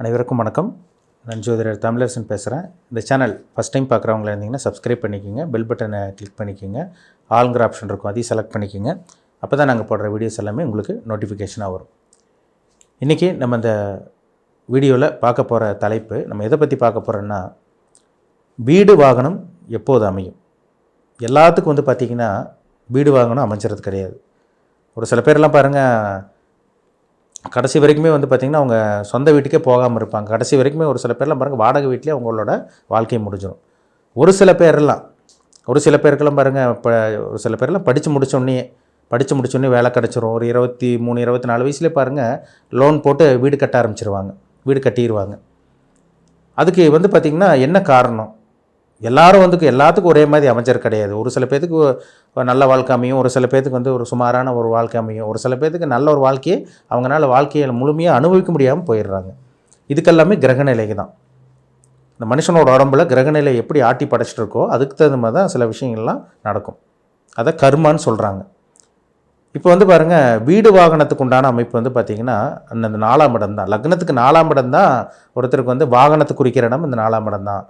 அனைவருக்கும் வணக்கம். நான் ஜோதிடர் தமிழரசன் பேசுகிறேன் இந்த சேனல் ஃபஸ்ட் டைம் பார்க்குறவங்களா இருந்தீங்கன்னா சப்ஸ்கிரைப் பண்ணிக்கோங்க பெல் பட்டனை கிளிக் பண்ணிக்கோங்க ஆளுங்கிற ஆப்ஷன் இருக்கும் அதையும் செலக்ட் பண்ணிக்கோங்க. அப்போ தான் நாங்கள் போடுற வீடியோஸ் எல்லாமே உங்களுக்கு நோட்டிஃபிகேஷனாக வரும். இன்றைக்கி நம்ம இந்த வீடியோவில் பார்க்க போகிற தலைப்பு நம்ம எதை பற்றி பார்க்க போகிறோன்னா வீடு வாகனம் எப்போது அமையும்? எல்லாத்துக்கும் வந்து பார்த்திங்கன்னா வீடு வாகனம் அமைஞ்சிறது கிடையாது. ஒரு சில பேர்லாம் பாருங்கள் கடைசி வரைக்குமே வந்து பார்த்திங்கன்னா அவங்க சொந்த வீட்டுக்கே போகாமல் இருப்பாங்க. கடைசி வரைக்குமே ஒரு சில பேர்லாம் பாருங்கள் வாடகை வீட்டிலே அவங்களோட வாழ்க்கையை முடிஞ்சிடும் ஒரு சில பேரெல்லாம் ஒரு சில பேருக்கெல்லாம் பாருங்கள் இப்போ ஒரு சில பேர்லாம் படித்து முடிச்சோடனே படித்து முடிச்சோடனே வேலை கிடச்சிரும். ஒரு இருபத்தி மூணு இருபத்தி நாலு வயசுலேயே பாருங்கள் லோன் போட்டு வீடு கட்ட ஆரம்பிச்சிருவாங்க வீடு கட்டிடுவாங்க அதுக்கு வந்து பார்த்திங்கன்னா என்ன காரணம்? எல்லாரும் வந்து எல்லாத்துக்கும் ஒரே மாதிரி அமைஞ்சர் கிடையாது. ஒரு சில பேர்த்துக்கு நல்ல வாழ்க்கை அமையும். ஒரு சில பேர்த்துக்கு வந்து ஒரு சுமாரான ஒரு வாழ்க்கை அமையும். ஒரு சில பேர்த்துக்கு நல்ல ஒரு வாழ்க்கையை அவங்களால வாழ்க்கையை முழுமையாக அனுபவிக்க முடியாமல் போயிடுறாங்க. இதுக்கெல்லாமே கிரகநிலைக்கு தான். இந்த மனுஷனோட உடம்புல கிரகநிலை எப்படி ஆட்டி படைச்சிட்டு இருக்கோ அதுக்கு தகுந்த மாதிரி தான் சில விஷயங்கள்லாம் நடக்கும். அதை கர்மான்னு சொல்கிறாங்க இப்போ வந்து பாருங்கள் வீடு வாகனத்துக்கு உண்டான அமைப்பு வந்து பார்த்திங்கன்னா அந்த நாலாம் இடம் தான். லக்னத்துக்கு நாலாம் இடம் தான். ஒருத்தருக்கு வந்து வாகனத்தை குறிக்கிற இடம் இந்த நாலாம் இடம் தான்.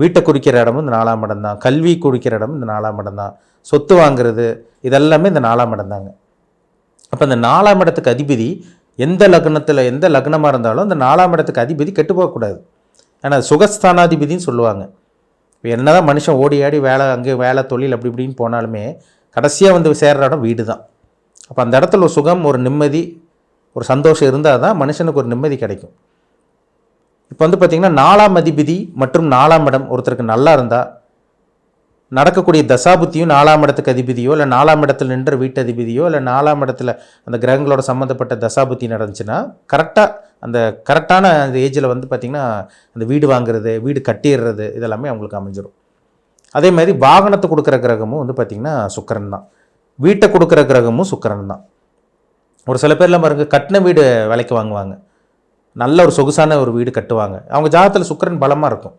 வீட்டை குறிக்கிற இடமும் இந்த நாலாம் இடம் தான். கல்வி குறிக்கிற இடம் இந்த நாலாம் இடம் தான். சொத்து வாங்குறது இதெல்லாமே இந்த நாலாம் இடம் தாங்க. அப்போ இந்த நாலாம் இடத்துக்கு அதிபதி எந்த லக்னத்தில் எந்த லக்னமாக இருந்தாலும் அந்த நாலாம் இடத்துக்கு அதிபதி கெட்டு போகக்கூடாது. ஏன்னா சுகஸ்தானாதிபதினு சொல்லுவாங்க. இப்போ என்னதான் மனுஷன் ஓடி ஆடி வேலை அங்கே வேலை தொழில் அப்படி இப்படின்னு போனாலுமே கடைசியாக வந்து சேர்கிற இடம் வீடு தான். அப்போ அந்த இடத்துல ஒரு சுகம் ஒரு நிம்மதி ஒரு சந்தோஷம் இருந்தால் தான் மனுஷனுக்கு ஒரு நிம்மதி கிடைக்கும். இப்போ வந்து பார்த்திங்கன்னா நாலாம் அதிபதி மற்றும் நாலாம் இடம் ஒருத்தருக்கு நல்லா இருந்தால் நடக்கக்கூடிய தசாபுத்தியும் நாலாம் இடத்துக்கு அதிபதியோ இல்லை நாலாம் இடத்துல நின்ற வீட்டு அதிபதியோ இல்லை நாலாம் இடத்துல அந்த கிரகங்களோட சம்மந்தப்பட்ட தசாபுத்தி நடந்துச்சுன்னா கரெக்டாக அந்த கரெக்டான அந்த ஏஜில் வந்து பார்த்திங்கன்னா அந்த வீடு வாங்குறது வீடு கட்டிடுறது இதெல்லாமே அவங்களுக்கு அமைஞ்சிடும் அதே மாதிரி வாகனத்தை கொடுக்குற கிரகமும் வந்து பார்த்திங்கன்னா சுக்கரன் தான். வீட்டை கொடுக்குற கிரகமும் சுக்கரன் தான். ஒரு சில பேர்லாம் பாருங்க கட்டின வீடு விலைக்கு வாங்குவாங்க. நல்ல ஒரு சொகுசான ஒரு வீடு கட்டுவாங்க. அவங்க ஜாதகத்தில் சுக்கரன் பலமாக இருக்கும்.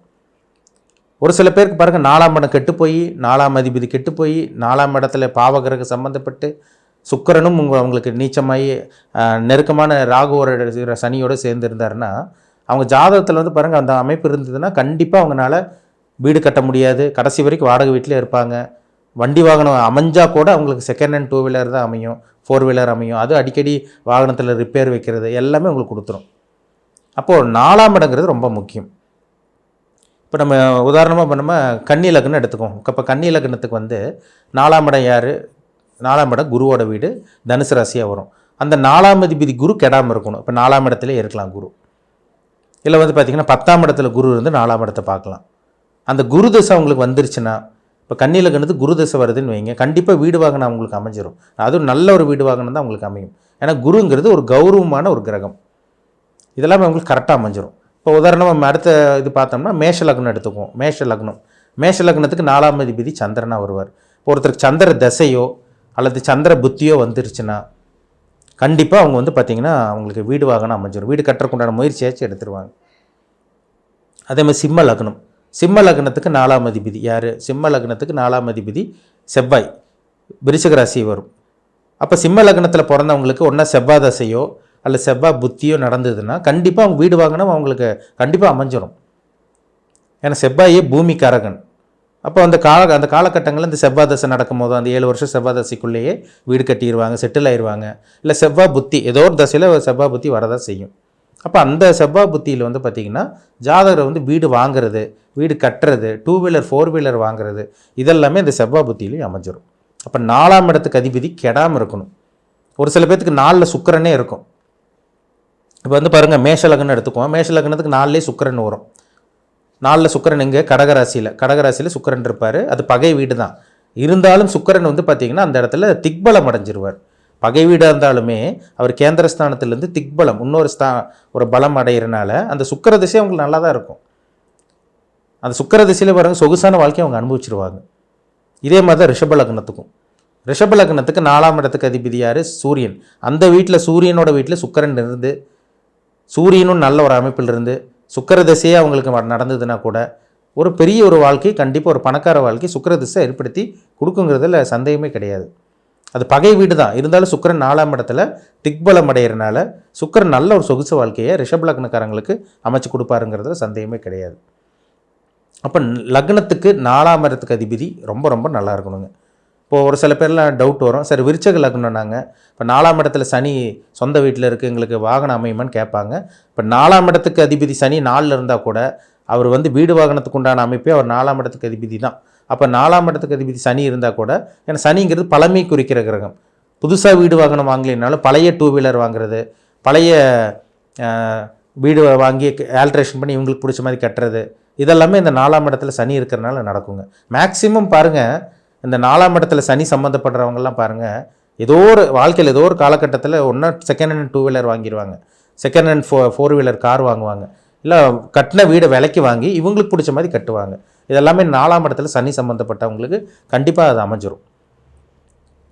ஒரு சில பேருக்கு பாருங்கள் நாலாம் இடம் கெட்டு போய் நாலாம் அதிபதி கெட்டு போய் நாலாம் இடத்துல பாவகிரக சம்மந்தப்பட்டு சுக்கரனும் உங்கள் அவங்களுக்கு நீச்சமாகி நெருக்கமான ராகுவோட சனியோடு சேர்ந்துருந்தாருன்னா அவங்க ஜாதகத்தில் வந்து பாருங்கள் அந்த அமைப்பு இருந்ததுன்னா கண்டிப்பாக அவங்களால வீடு கட்ட முடியாது. கடைசி வரைக்கும் வாடகை வீட்டிலே இருப்பாங்க. வண்டி வாகனம் அமைஞ்சால் கூட அவங்களுக்கு செகண்ட் ஹேண்ட் டூ வீலர் தான் அமையும் ஃபோர் வீலர் அமையும். அது அடிக்கடி வாகனத்தில் ரிப்பேர் வைக்கிறது எல்லாமே உங்களுக்கு கொடுத்துரும். அப்போது நாலாம் இடங்கிறது ரொம்ப முக்கியம். இப்போ நம்ம உதாரணமாக இப்போ நம்ம கன்னி லக்னம் எடுத்துக்கோம் இப்போ கன்னி லக்னத்துக்கு வந்து நாலாம் இடம் யார்? நாலாம் இடம் குருவோட வீடு தனுசு ராசியாக வரும். அந்த நாலாம் அதிபதி குரு கெடாமல் இருக்கணும். இப்போ நாலாம் இடத்துல இருக்கலாம் குரு. இல்லை வந்து பார்த்திங்கன்னா பத்தாம் இடத்துல குரு இருந்து நாலாம் இடத்தை பார்க்கலாம். அந்த குரு தசை அவங்களுக்கு வந்துருச்சுன்னா இப்போ கன்னி லக்னத்துக்கு குரு தசை வருதுன்னு வைங்க. கண்டிப்பாக வீடு வாகனம் அவங்களுக்கு அமைஞ்சிரும். அதுவும் நல்ல ஒரு வீடு வாகனம் தான் அவங்களுக்கு அமையும். ஏன்னா குருங்கிறது ஒரு கௌரவமான ஒரு கிரகம். இதெல்லாமே அவங்களுக்கு கரெக்டாக அமைஞ்சிரும். இப்போ உதாரணமாக நம்ம அடுத்த இது பார்த்தோம்னா மேஷ லக்னம் எடுத்துக்குவோம். மேஷ லக்னம். மேஷ லக்னத்துக்கு நாலாம் அதிபதி சந்திரனாக வருவார். ஒருத்தருக்கு சந்திர தசையோ அல்லது சந்திர புத்தியோ வந்துருச்சுன்னா கண்டிப்பாக அவங்க வந்து பார்த்திங்கன்னா அவங்களுக்கு வீடு வாகனம் அமைஞ்சிடும் வீடு கட்டுறக்குண்டான முயற்சியாச்சும் எடுத்துருவாங்க. அதே மாதிரி சிம்ம லக்னம். சிம்ம லக்னத்துக்கு நாலாம் அதிபதி யார்? சிம்ம லக்னத்துக்கு நாலாம் அதிபதி செவ்வாய். விருச்சிக ராசி வரும். அப்போ சிம்ம லக்னத்தில் பிறந்தவங்களுக்கு ஒன்றா செவ்வாய் தசையோ அல்ல செவ்வாய் புத்தியோ நடந்ததுன்னா கண்டிப்பாக அவங்க வீடு வாங்கினா அவங்களுக்கு கண்டிப்பாக அமைஞ்சிரும். ஏன்னா செவ்வாயே பூமிக்காரகன். அப்போ அந்த கால அந்த காலகட்டங்களில் இந்த செவ்வாய் தசை நடக்கும்போது அந்த ஏழு வருஷம் செவ்வாய் தசைக்குள்ளேயே வீடு கட்டிடுவாங்க செட்டில் ஆயிடுவாங்க இல்லை செவ்வாய் புத்தி ஏதோ ஒரு தசையில் செவ்வாய் புத்தி வரதான் செய்யும். அப்போ அந்த செவ்வாய் புத்தியில் வந்து பார்த்திங்கன்னா ஜாதகரை வந்து வீடு வாங்குறது வீடு கட்டுறது டூ வீலர் ஃபோர் வீலர் வாங்குறது இதெல்லாமே இந்த செவ்வாய் புத்தியிலையும் அமைஞ்சிரும். அப்போ நாலாம் இடத்துக்கு அதிபதி கெடாமல் இருக்கணும். ஒரு சில பேர்த்துக்கு நாலில் சுக்கரனே இருக்கும். இப்போ வந்து பாருங்கள் மேஷ லக்னம் எடுத்துக்குவோம். மேஷ லக்னத்துக்கு நாலுலேயே சுக்கிரன் வரும். நாலில் சுக்கிரன் இங்கே கடகராசியில். கடகராசியில் சுக்கரன் இருப்பார். அது பகை வீடு தான். இருந்தாலும் சுக்கரன் வந்து பார்த்திங்கன்னா அந்த இடத்துல திக்பலம் அடைஞ்சிருவார். பகை வீடாக இருந்தாலுமே அவர் கேந்திரஸ்தானத்துலேருந்து திக்பலம் இன்னொரு ஸ்தா ஒரு பலம் அடைகிறனால அந்த சுக்கிர திசை அவங்களுக்கு நல்லா தான் இருக்கும். அந்த சுக்கிர திசையில் பாருங்க சொகுசான வாழ்க்கையை அவங்க அனுபவிச்சிருவாங்க. இதே மாதிரி தான் ரிஷப லக்னத்துக்கும். ரிஷப லக்னத்துக்கு நாலாம் இடத்துக்கு அதிபதி யார்? சூரியன். அந்த வீட்டில் சூரியனோட வீட்டில் சுக்கரன் இருந்து சூரியனும் நல்ல ஒரு அமைப்பில் இருந்து சுக்கிர திசையே அவங்களுக்கு நடந்ததுன்னா கூட ஒரு பெரிய ஒரு வாழ்க்கை கண்டிப்பாக ஒரு பணக்கார வாழ்க்கை சுக்கர திசை ஏற்படுத்தி கொடுக்குங்கிறதுல சந்தேகமே கிடையாது. அது பகை வீடு தான். இருந்தாலும் சுக்கிரன் நாலாம் இடத்துல திக்பலம் அடையிறனால சுக்கரன் நல்ல ஒரு சொகுசு வாழ்க்கையை ரிஷப் லக்னக்காரங்களுக்கு அமைச்சு கொடுப்பாருங்கிறதுல சந்தேகமே கிடையாது. அப்போ லக்னத்துக்கு நாலாம் இடத்துக்கு அதிபதி ரொம்ப ரொம்ப நல்லா இருக்கணுங்க. இப்போ ஒரு சில பேர்லாம் டவுட் வரும். சரி விருச்சக லக்னம் நாங்கள் இப்போ நாலாம் இடத்துல சனி சொந்த வீட்டில் இருக்குது எங்களுக்கு வாகனம் அமையுமான்னு கேட்பாங்க. இப்போ நாலாம் இடத்துக்கு அதிபதி சனி நாலில் இருந்தால் கூட அவர் வந்து வீடு வாகனத்துக்கு உண்டான அமைப்பே அவர் நாலாம் இடத்துக்கு அதிபதி தான். அப்போ நாலாம் இடத்துக்கு அதிபதி சனி இருந்தால் கூட ஏன்னா சனிங்கிறது பழமை குறிக்கிற கிரகம். புதுசாக வீடு வாகனம் வாங்கலைனாலும் பழைய டூ வீலர் வாங்குறது பழைய வீடு வாங்கி ஆல்ட்ரேஷன் பண்ணி இவங்களுக்கு பிடிச்ச மாதிரி கட்டுறது இதெல்லாமே இந்த நாலாம் இடத்துல சனி இருக்கிறனால நடக்குங்க. மேக்ஸிமம் பாருங்கள் இந்த நாலாம் இடத்துல சனி சம்மந்தப்படுறவங்கலாம் பாருங்கள் ஏதோ ஒரு வாழ்க்கையில் ஏதோ ஒரு காலகட்டத்தில் ஒன்றா செகண்ட் ஹேண்ட் டூ வீலர் வாங்கிடுவாங்க second hand four four wheeler car வாங்குவாங்க. இல்லை கட்டின வீடை விலைக்கு வாங்கி இவங்களுக்கு பிடிச்ச மாதிரி கட்டுவாங்க. இதெல்லாமே நாலாம் இடத்துல சனி சம்மந்தப்பட்டவங்களுக்கு கண்டிப்பாக அது அமைஞ்சிரும்.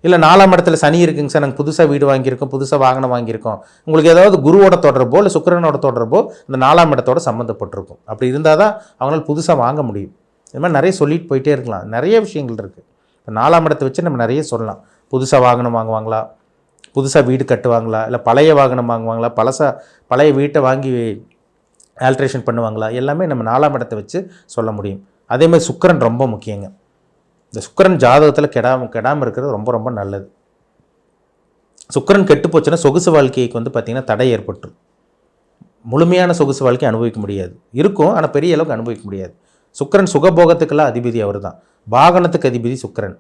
இல்லை நாலாம் இடத்துல சனி இருக்குங்க சார் நாங்கள் புதுசாக வீடு வாங்கியிருக்கோம் புதுசாக வாகனம் வாங்கியிருக்கோம். உங்களுக்கு ஏதாவது குருவோட தொடர்போ இல்லை சுக்கிரனோட தொடர்போ இந்த நாலாம் இடத்தோட சம்மந்தப்பட்டிருக்கும் அப்படி இருந்தால் தான் அவங்களால புதுசாக வாங்க முடியும். இது மாதிரி நிறைய சொல்லிட்டு போயிட்டே இருக்கலாம். நிறைய விஷயங்கள் இருக்குது இப்போ நாலாம் இடத்தை வச்சு நம்ம நிறைய சொல்லலாம். புதுசாக வாகனம் வாங்குவாங்களா? புதுசாக வீடு கட்டுவாங்களா? இல்லை பழைய வாகனம் வாங்குவாங்களா? பழசா பழைய வீட்டை வாங்கி ஆல்ட்ரேஷன் பண்ணுவாங்களா? எல்லாமே நம்ம நாலாம் இடத்தை வச்சு சொல்ல முடியும். அதேமாதிரி சுக்கரன் சுக்கிரன் ரொம்ப முக்கியங்க. இந்த சுக்கரன் ஜாதகத்தில் கெடாம கெடாமல் இருக்கிறது ரொம்ப ரொம்ப நல்லது. சுக்கரன் கெட்டு போச்சுன்னா சொகுசு வாழ்க்கைக்கு வந்து பார்த்திங்கன்னா தடை ஏற்பட்டுரும். முழுமையான சொகுசு வாழ்க்கை அனுபவிக்க முடியாது. இருக்கும் ஆனால் பெரிய அளவுக்கு அனுபவிக்க முடியாது. சுக்கரன் சுகபோகத்துக்கெல்லாம் அதிபதி அவர் தான் வாகனத்துக்கு அதிபதி சுக்கரன்.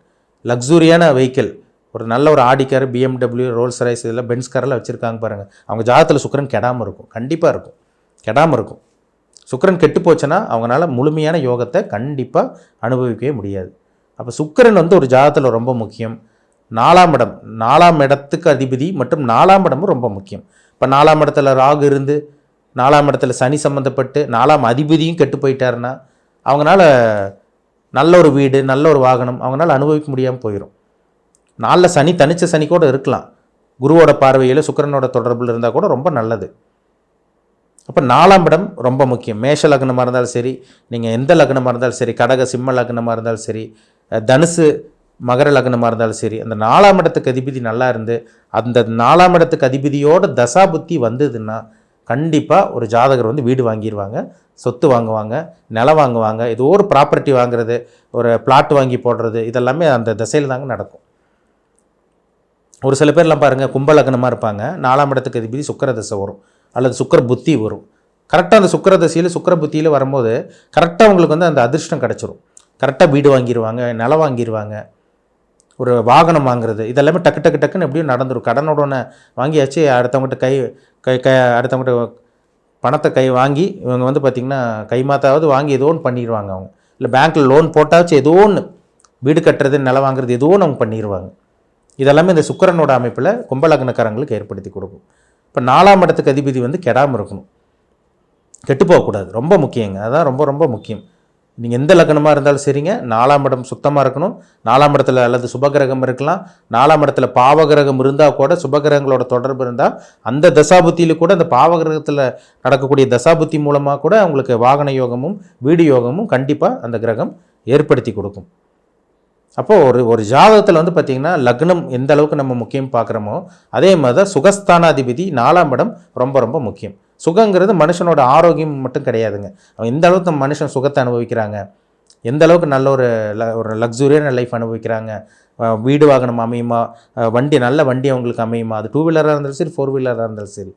லக்ஸூரியான வெஹிக்கிள் ஒரு நல்ல ஒரு Audi car BMW Rolls Royce இதெல்லாம் பென்ஸ் காரெல்லாம் வச்சுருக்காங்க பாருங்கள் அவங்க ஜாதத்தில் சுக்கரன் கெடாமல் இருக்கும். கண்டிப்பாக இருக்கும். கெடாமல் இருக்கும். சுக்கரன் கெட்டு போச்சுன்னா அவங்களால முழுமையான யோகத்தை கண்டிப்பாக அனுபவிக்கவே முடியாது. அப்போ சுக்கரன் வந்து ஒரு ஜாதத்தில் ரொம்ப முக்கியம். நாலாம் இடம். நாலாம் இடத்துக்கு அதிபதி மற்றும் நாலாம் இடமும் ரொம்ப முக்கியம். இப்போ நாலாம் இடத்துல ராகு இருந்து நாலாம் இடத்துல சனி சம்மந்தப்பட்டு நாலாம் அதிபதியும் கெட்டு போயிட்டாருன்னா அவங்களால நல்ல ஒரு வீடு நல்ல ஒரு வாகனம் அவங்களால அனுபவிக்க முடியாமல் போயிடும் நாளில் சனி தனித்த சனி கூட இருக்கலாம். குருவோட பார்வையில் சுக்கரனோட தொடர்பில் இருந்தால் கூட ரொம்ப நல்லது. அப்போ நாலாம் இடம் ரொம்ப முக்கியம். மேஷ லக்னமாக இருந்தாலும் சரி நீங்கள் எந்த லக்னமாக இருந்தாலும் சரி கடக சிம்ம லக்னமாக இருந்தாலும் சரி தனுசு மகர லக்னமாக இருந்தாலும் சரி அந்த நாலாம் இடத்துக்கு அதிபதி நல்லா இருந்து அந்த நாலாம் இடத்துக்கு அதிபதியோட தசாபுத்தி வந்ததுன்னா கண்டிப்பாக ஒரு ஜாதகர் வந்து வீடு வாங்கிடுவாங்க சொத்து வாங்குவாங்க நிலம் வாங்குவாங்க ஏதோ ஒரு ப்ராப்பர்ட்டி வாங்குறது ஒரு பிளாட் வாங்கி போடுறது இதெல்லாமே அந்த திசையில் தாங்க நடக்கும். ஒரு சில பேர்லாம் பாருங்கள் கும்பலக்னமாக இருப்பாங்க நாலாம் இடத்துக்கு அதிபதி சுக்கர தசை வரும் அல்லது சுக்கர புத்தி வரும். கரெக்டாக அந்த சுக்கிர தசையில் சுக்கிர புத்தியில் வரும்போது கரெக்டாக அவங்களுக்கு வந்து அந்த அதிர்ஷ்டம் கிடச்சிரும். கரெக்டாக வீடு வாங்கிடுவாங்க நிலம் வாங்கிடுவாங்க ஒரு வாகனம் வாங்குறது. இதெல்லாமே டக்கு டக்கு டக்குன்னு எப்படியும் நடந்துடும் கடனுடனே வாங்கியாச்சு அடுத்தவங்ககிட்ட கை கை கை அடுத்தவங்ககிட்ட பணத்தை கை வாங்கி இவங்க வந்து பார்த்திங்கன்னா கைமாத்தாவது வாங்கி ஏதோ ஒன்று பண்ணிடுவாங்க அவங்க. இல்லை பேங்க்கில் லோன் போட்டாச்சும் ஏதோ ஒன்று வீடு கட்டுறது நிலம் வாங்குறது ஏதோ ஒன்று அவங்க பண்ணிடுவாங்க இதெல்லாமே இந்த சுக்கரனோட அமைப்பில் கும்பலக்னக்காரங்களுக்கு ஏற்படுத்தி கொடுக்கும். இப்போ நாலாம் இடத்துக்கு அதிபதி வந்து கெடாமல் இருக்கணும். கெட்டு போகக்கூடாது. ரொம்ப முக்கியங்க. அதான் ரொம்ப ரொம்ப முக்கியம். நீங்கள் எந்த லக்னமாக இருந்தாலும் சரிங்க. நாலாம் இடம் சுத்தமாக இருக்கணும். நாலாம் இடத்துல அல்லது சுபகிரகம் இருக்கலாம். நாலாம் இடத்துல பாவகிரகம் இருந்தால் கூட சுபகிரகங்களோட தொடர்பு இருந்தால் அந்த தசாபுத்தியில் கூட அந்த பாவகிரகத்தில் நடக்கக்கூடிய தசாபுத்தி மூலமாக கூட அவங்களுக்கு வாகன யோகமும் வீடு யோகமும் கண்டிப்பாக அந்த கிரகம் ஏற்படுத்தி கொடுக்கும். அப்போது ஒரு ஒரு ஜாதகத்தில் வந்து பார்த்திங்கன்னா லக்னம் எந்த அளவுக்கு நம்ம முக்கியம் பார்க்குறோமோ அதே மாதிரி தான் சுகஸ்தானாதிபதி நாலாம் இடம் ரொம்ப ரொம்ப முக்கியம். சுகங்கிறது மனுஷனோட ஆரோக்கியம் மட்டும் கிடையாதுங்க. அவன் எந்த அளவுக்கு மனுஷன் சுகத்தை அனுபவிக்கிறாங்க எந்த அளவுக்கு நல்ல ஒரு ல- ஒரு லக்ஸுரியான லைஃப் அனுபவிக்கிறாங்க வீடு வாகனம் அமையுமா வண்டி நல்ல வண்டி அவங்களுக்கு அமையுமா அது டூ வீலராக இருந்தாலும் சரி ஃபோர் வீலராக இருந்தாலும் சரி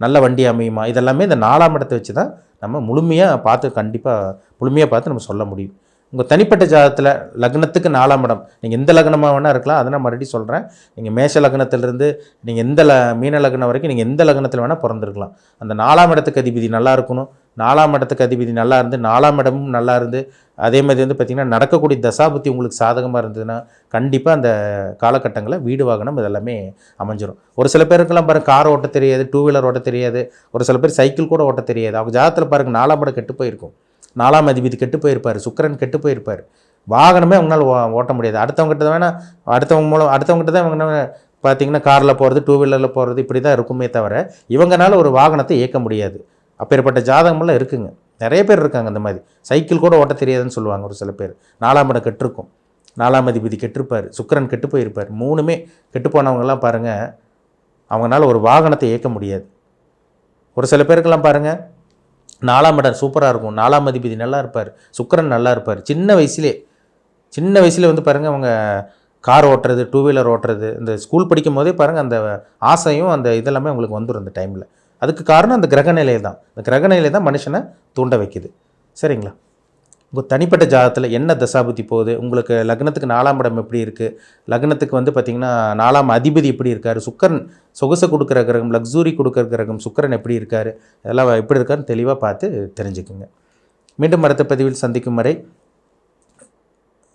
நல்ல வண்டி அமையுமா இதெல்லாமே இந்த நாலாம் இடத்தை வச்சு தான் நம்ம முழுமையாக பார்த்து கண்டிப்பாக முழுமையாக பார்த்து நம்ம சொல்ல முடியும். உங்கள் தனிப்பட்ட ஜாதகத்தில் லக்னத்துக்கு நாலாம் இடம். நீங்கள் எந்த லக்னமாக வேணால் இருக்கலாம். அதை நான் மறுபடியும் சொல்கிறேன் நீங்கள் மேஷ லக்னத்திலிருந்து நீங்கள் எந்த ல மீன லக்னம் வரைக்கும் நீங்கள் எந்த லக்னத்தில் வேணால் பிறந்திருக்கலாம். அந்த நாலாம் இடத்துக்கு அதிபதி நல்லா இருக்கணும். நாலாம் இடத்துக்கு அதிபதி நல்லா இருந்து நாலாம் இடமும் நல்லா இருந்து அதே மாதிரி வந்து பார்த்திங்கன்னா நடக்கக்கூடிய தசாபுத்தி உங்களுக்கு சாதகமாக இருந்ததுன்னா கண்டிப்பாக அந்த காலகட்டங்களில் வீடு வாகனம் இதெல்லாமே அமைஞ்சிரும். ஒரு சில பேருக்கெல்லாம் பாருங்க கார் ஓட்ட தெரியாது டூ வீலர் ஓட்ட தெரியாது. ஒரு சில பேர் சைக்கிள் கூட ஓட்ட தெரியாது. அவங்க ஜாதத்தில் பாருங்க நாலாம் இடம் கெட்டு போயிருக்கும். நாலாம் அதிபதி கெட்டு போயிருப்பார் சுக்கரன் கெட்டு போயிருப்பார் வாகனமே அவங்களால ஓ- ஓட்ட முடியாது. அடுத்தவங்ககிட்ட தான் வேணால் அடுத்தவங்க மூலம் அடுத்தவங்ககிட்ட தான் இவங்க பார்த்தீங்கன்னா காரில் போகிறது டூ வீலரில் போகிறது இப்படி தான் இருக்குமே தவிர இவங்கனால ஒரு வாகனத்தை இயக்க முடியாது. அப்பேற்பட்ட ஜாதகமெல்லாம் இருக்குங்க. நிறைய பேர் இருக்காங்க அந்த மாதிரி. சைக்கிள் கூட ஓட்ட தெரியாதுன்னு சொல்லுவாங்க ஒரு சில பேர். நாலாம் இடம் கெட்டிருக்கும். நாலாம் அதிபதி கெட்டிருப்பார் சுக்கரன் கெட்டு போயிருப்பார் மூணுமே கெட்டு போனவங்கெல்லாம் பாருங்கள் அவங்களால ஒரு வாகனத்தை இயக்க முடியாது. ஒரு சில பேருக்கெல்லாம் பாருங்கள் நாலாம் இடம் சூப்பராக இருக்கும். நாலாம் அதிபதி நல்லா இருப்பார். சுக்கரன் நல்லா இருப்பார். சின்ன வயசுலே சின்ன வயசுல வந்து பாருங்கள் அவங்க கார் ஓட்டுறது டூ வீலர் ஓட்டுறது இந்த ஸ்கூல் படிக்கும் போதே பாருங்கள் அந்த ஆசையும் அந்த இதெல்லாமே அவங்களுக்கு வந்துடும் அந்த டைமில் அதுக்கு காரணம் அந்த கிரகநிலை தான் அந்த கிரகநிலை தான் மனுஷனை தூண்ட வைக்குது. சரிங்களா? உங்கள் தனிப்பட்ட ஜாதகத்தில் என்ன தசாபுத்தி போகுது? உங்களுக்கு லக்னத்துக்கு நாலாம் இடம் எப்படி இருக்குது லக்னத்துக்கு வந்து பார்த்திங்கன்னா நாலாம் அதிபதி எப்படி இருக்கார்? சுக்கரன் சொகுசை கொடுக்குற கிரகம் லக்ஸூரி கொடுக்குற கிரகம் சுக்கரன் எப்படி இருக்கார்? இதெல்லாம் எப்படி இருக்காருன்னு தெளிவாக பார்த்து தெரிஞ்சுக்குங்க. மீண்டும் மரத்த பதிவில் சந்திக்கும் வரை